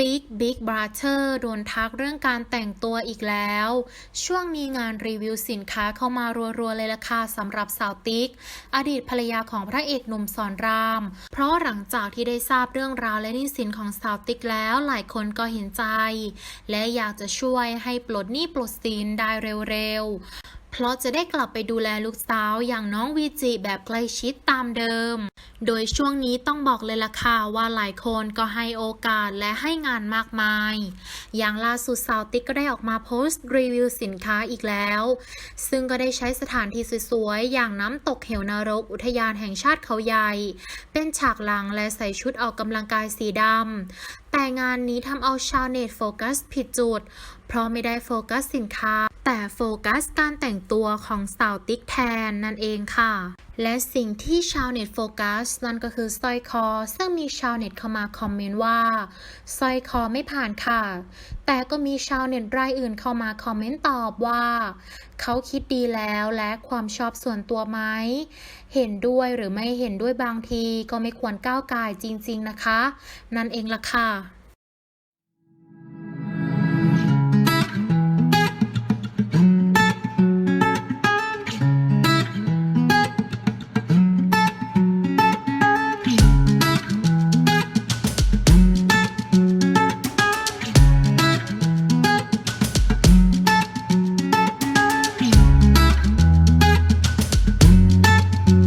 ติ๊กบิ๊กบราเธอร์โดนทักเรื่องการแต่งตัวอีกแล้ว ช่วงนี้งานรีวิวสินค้าเข้ามารัวๆเลยล่ะค่ะสำหรับสาวติ๊ก อดีตภรรยาของพระเอกหนุ่มสอนราม เพราะหลังจากที่ได้ทราบเรื่องราวและหนี้สินของสาวติ๊กแล้วหลายคนก็เห็นใจ และอยากจะช่วยให้ปลดหนี้ปลดสินได้เร็วๆ เพราะจะได้กลับไปดูแลลูกสาวอย่างน้องวีจิแบบใกล้ชิดตามเดิม โดยช่วงนี้ต้องบอกเลยล่ะค่ะว่าหลายคนก็ให้โอกาสและให้งานมากมาย อย่างล่าสุดสาวติ๊กก็ได้ออกมาโพสต์รีวิวสินค้าอีกแล้ว ซึ่งก็ได้ใช้สถานที่สวยๆ อย่างน้ำตกเหวนรกอุทยานแห่งชาติเขาใหญ่ เป็นฉากหลังและใส่ชุดออกกำลังกายสีดำแต่งานนี้ทำเอาชาวเน็ตโฟกัสผิดจุด เพราะไม่ได้โฟกัสสินค้า แต่โฟกัสการแต่งตัวของสาวติ๊กแทนนั่นเองค่ะ และสิ่งที่ชาวเน็ตโฟกัสนั่นก็คือสร้อยคอ ซึ่งมีชาวเน็ตเข้ามาคอมเมนต์ว่าสร้อยคอไม่ผ่านค่ะ แต่ก็มีชาวเน็ตรายอื่นเข้ามาคอมเมนต์ตอบว่า เขาคิดดีแล้วและความชอบส่วนตัวไหมเห็นด้วยหรือไม่เห็นด้วยบางทีก็ไม่ควรก้าวไก่ายจริง ๆนะคะ นั่นเองล่ะค่ะ